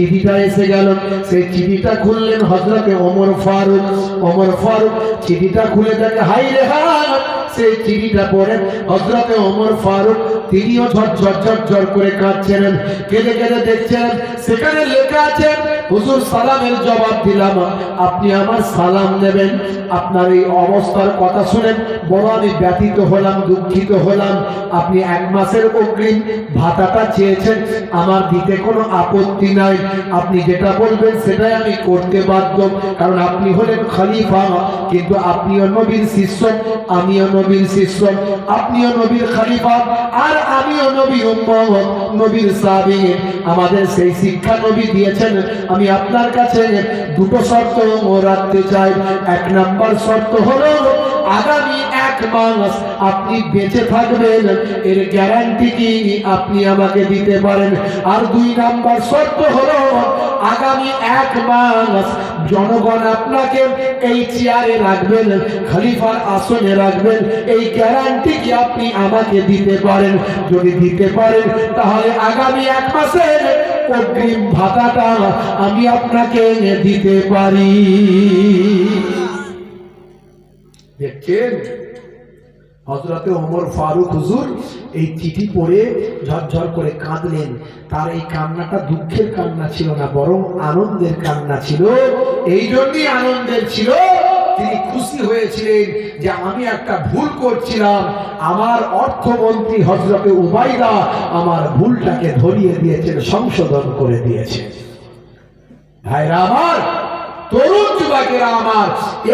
চিঠিটা এসে গেল। সেই চিঠিটা খুললেন হজরতে অমর ফারুক। অমর ফারুক চিঠিটা খুলে দেখে হাই রে সেই চিঠিটা পড়ে হজরতে অমর ফারুক তিনিও ঝরঝর ঝরঝর করে কাঁদছেন। কেঁদে কেঁদে দেখছেন, সেখানে লেখা আছে হুজুর সালামের জবাব দিলাম। আপনি আমার সালাম নেবেন। আপনার এই অবস্থার কথা শুনেন বড় আমি ব্যথিত হলাম, দুঃখিত হলাম। আপনি এক মাসের অগ্রিম ভাতাটা চেয়েছেন। আমার দিতে কোনো আপত্তি নাই। আপনি যেটা বলবেন সেটাই আমি করতে বাধ্য। কারণ আপনি হলেন খলিফা, কিন্তু আপনিও নবীর শিষ্য, আমিও নবীর শিষ্য। আপনিও নবীর খলিফা, আর আমিও নবী নবীর সাহাবী আমাদের সেই শিক্ষা নবী দিয়েছেন। আমি আপনার কাছে দুটো শর্ত রাখতে চাই। এক নাম্বার শর্ত হলো আগামী এক মাস আপনি বেঁচে থাকবেন। এর গ্যারান্টি কি? আপনি আমাকে দিতে পারেন। আর দুই নাম্বার শর্ত হলো, আগামী এক মাস জনগণ আপনাকে এই চেয়ারে রাখবেন, খলিফার আসনে রাখবেন। এই গ্যারান্টি কি? আপনি আমাকে দিতে পারেন। যদি দিতে পারেন, তাহলে আগামী এক মাসের অগ্রিম ভাতাটা আমি আপনাকে দিতে পারি। দেখছেন হজরতে ওমর ফারুক হুজুর এই চিঠি পড়ে ঝরঝর করে কাঁদলেন। তার এই কান্নাটা দুঃখের কান্না ছিল না, বরং আনন্দের কান্না ছিল। এই জন্যই আনন্দের ছিল। তিনি খুশি হয়েছিলেন যে আমি একটা ভুল করছিলাম। আমার অর্থমন্ত্রী হজরতে উবাইদা আমার ভুলটাকে ধরিয়ে দিয়েছেন, সংশোধন করে দিয়েছেন। ভাইরা আমার, তরুণ যুবকেরা আমার,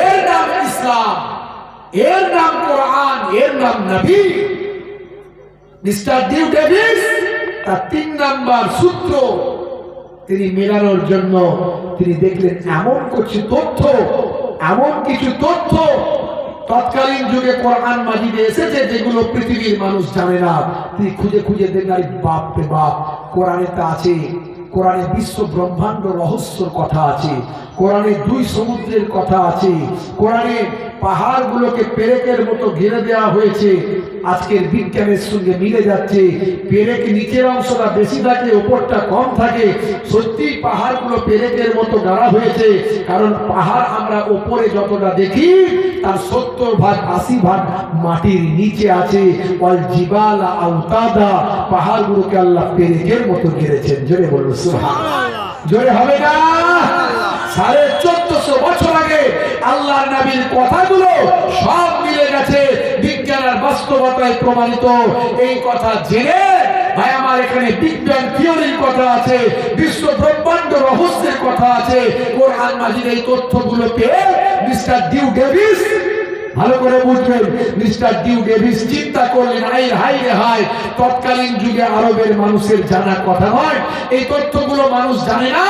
এর নাম ইসলাম। এর নাম কোরআন, এর নাম নবী। মিস্টার ডিউ ডেভিস, তার তিন নাম্বার সূত্র, তিনি মেলানোর জন্য তিনি দেখলেন এমন কিছু তথ্য, এমন কিছু তথ্য তৎকালীন যুগে কোরআন মাজিদে এসেছে যেগুলো পৃথিবীর মানুষ জানে না। তিনি খুঁজে খুঁজে দেখলেন বাপ রে বাপ, কোরআনে তা আছে। কোরআনে বিশ্ব ব্রহ্মাণ্ড রহস্যর কথা আছে, কোরআনে দুই সমুদ্রের কথা আছে, কোরআনে পাহাড়গুলোকে পেরেকের মতো ঘিরে দেওয়া হয়েছে আজকের বিজ্ঞানের সঙ্গে মিলে যাচ্ছে। পেরেক নিচের অংশটা বেশি থাকে, ওপরটা কম থাকে। সত্যি পাহাড়গুলো পেরেকের মতো গাড়া হয়েছে। কারণ পাহাড় আমরা ওপরে যতটা দেখি, তার সত্তর ভাগ, আশি ভাগ মাটির নিচে আছে। অল আউতাদা পাহাড়গুলোকে আল্লাহ পেরেকের মতো ঘিরেছেন। জোরে বলুন জোরে হবে না? সাড়ে চোদ্দশো বছর আগে আল্লাহ নবীর কথাগুলো সব মিলে গেছে। বাস্তবতায় প্রমাণিত। এই কথা জেনে ভাই, আমার এখানে বিজ্ঞান থিওরির কথা আছে, বিশ্ব ব্রহ্মাণ্ড রহস্যের কথা আছে। কোরআন মাজিদ এই তথ্যগুলো পেয়ে মিস্টার ডিউ ডেভিস, ভালো করে বুঝবেন, মিস্টার ডিউ ডেভিস চিন্তা করলেন হাই হাই রে হাই তৎকালীন যুগে আরবের মানুষের জানা কথা নয়। এই তথ্যগুলো মানুষ জানে না